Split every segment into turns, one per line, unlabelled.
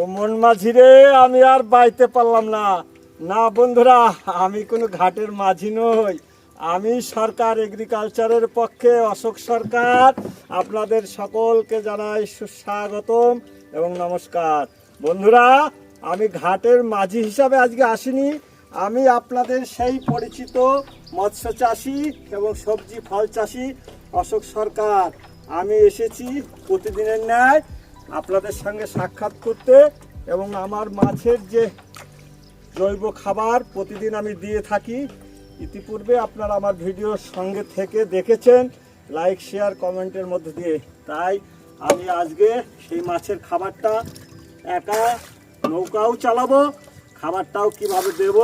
ও মন মাঝি রে, আমি আর বাইতে পারলাম না। না বন্ধুরা, আমি কোনো ঘাটের মাঝি নই। আমি সরকার এগ্রিকালচারের পক্ষে অশোক সরকার। আপনাদের সকলকে জানাই সুস্বাগতম এবং নমস্কার। বন্ধুরা, আমি ঘাটের মাঝি হিসাবে আজকে আসিনি। আমি আপনাদের সেই পরিচিত মৎস্য চাষি এবং সবজি ফল চাষি অশোক সরকার। আমি এসেছি প্রতিদিনের ন্যায়। আপনাদের সঙ্গে সাক্ষাৎ করতে এবং আমার মাছের যে জৈব খাবার প্রতিদিন আমি দিয়ে থাকি, ইতিপূর্বে আপনারা আমার ভিডিওর সঙ্গে থেকে দেখেছেন। লাইক শেয়ার কমেন্টের মধ্যে দিয়ে। তাই আমি আজকে সেই মাছের খাবারটা একা নৌকাও চালাবো, খাবারটাও কীভাবে দেব,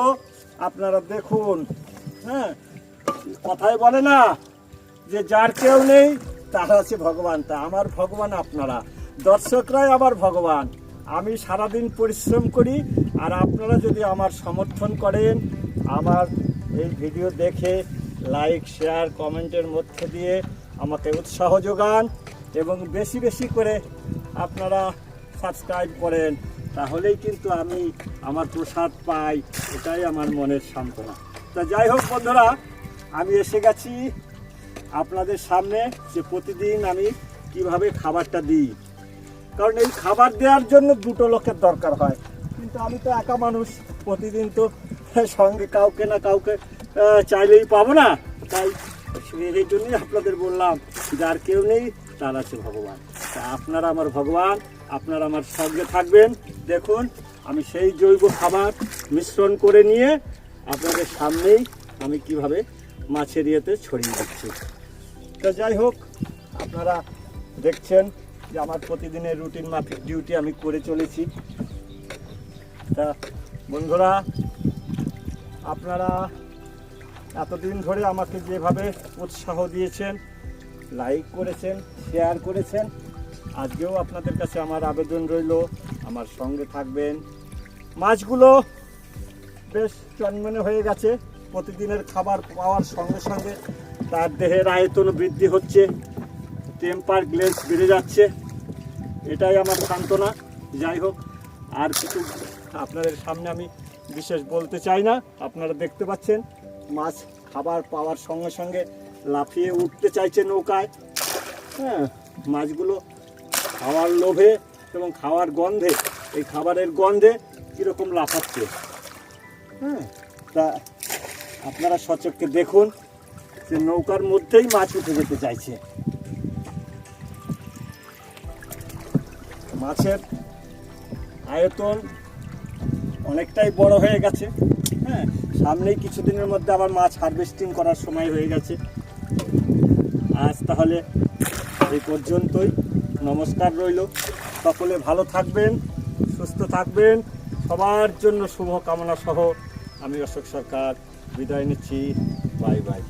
আপনারা দেখুন। হ্যাঁ কথাই বলে না যে যার কেউ নেই, তার আছে ভগবান। তা আমার ভগবান আপনারা। দর্শকরাই আমার ভগবান। আমি সারাদিন পরিশ্রম করি, আর আপনারা যদি আমার সমর্থন করেন, আমার এই ভিডিও দেখে লাইক, শেয়ার, কমেন্টের মধ্যে দিয়ে আমাকে উৎসাহ যোগান এবং বেশি বেশি করে আপনারা সাবস্ক্রাইব করেন, তাহলেই কিন্তু আমি আমার প্রসাদ পাই। এটাই আমার মনের সান্ত্বনা। তা যাই হোক বন্ধুরা, আমি এসে গেছি আপনাদের সামনে যে প্রতিদিন আমি কীভাবে খাবারটা দিই। কারণ এই খাবার দেওয়ার জন্য দুটো লোকের দরকার হয়। কিন্তু আমি তো একা মানুষ, প্রতিদিন তো সঙ্গে কাউকে না কাউকে চাইলেই পাবো না। তাই এই জন্যই আপনাদের বললাম, যার কেউ নেই, তার আছে ভগবান। তা আপনারা আমার ভগবান, আপনারা আমার সঙ্গে থাকবেন। দেখুন, আমি সেই জৈব খাবার মিশ্রণ করে নিয়ে আপনাদের সামনেই আমি কীভাবে মাছের ইয়েতে ছড়িয়ে দিচ্ছি। তা যাই হোক, আপনারা দেখছেন যে আমার প্রতিদিনের রুটিন মাফিক ডিউটি আমি করে চলেছি। তা বন্ধুরা, আপনারা এতদিন ধরে আমাকে যেভাবে উৎসাহ দিয়েছেন লাইক করেছেন শেয়ার করেছেন, আজকেও আপনাদের কাছে আমার আবেদন রইল। আমার সঙ্গে থাকবেন। মাছগুলো বেশ চনমনে হয়ে গেছে। প্রতিদিনের খাবার পাওয়ার সঙ্গে সঙ্গে তার দেহের আয়তন বৃদ্ধি হচ্ছে টেম্পার গ্লেস বেড়ে যাচ্ছে। এটাই আমার সান্ত্বনা। যাই হোক, আর কিছু আপনাদের সামনে আমি বিশেষ বলতে চাই না। আপনারা দেখতে পাচ্ছেন, মাছ খাবার পাওয়ার সঙ্গে সঙ্গে লাফিয়ে উঠতে চাইছে নৌকায়। হ্যাঁ মাছগুলো খাওয়ার লোভে এবং খাওয়ার গন্ধে, এই খাবারের গন্ধে কীরকম লাফাচ্ছে। হ্যাঁ তা আপনারা সচক্ষে দেখুন যে নৌকার মধ্যেই মাছ উঠে যেতে চাইছে। মাছের আয়তন অনেকটাই বড় হয়ে গেছে হ্যাঁ? সামনেই কিছুদিনের মধ্যে আবার মাছ হারভেস্টিং করার সময় হয়ে গেছে। আজ তাহলে এই পর্যন্তই। নমস্কার রইল। সকলে ভালো থাকবেন, সুস্থ থাকবেন। সবার জন্য শুভ কামনা সহ আমি অশোক সরকার। বিদায় নিচ্ছি। Bye bye.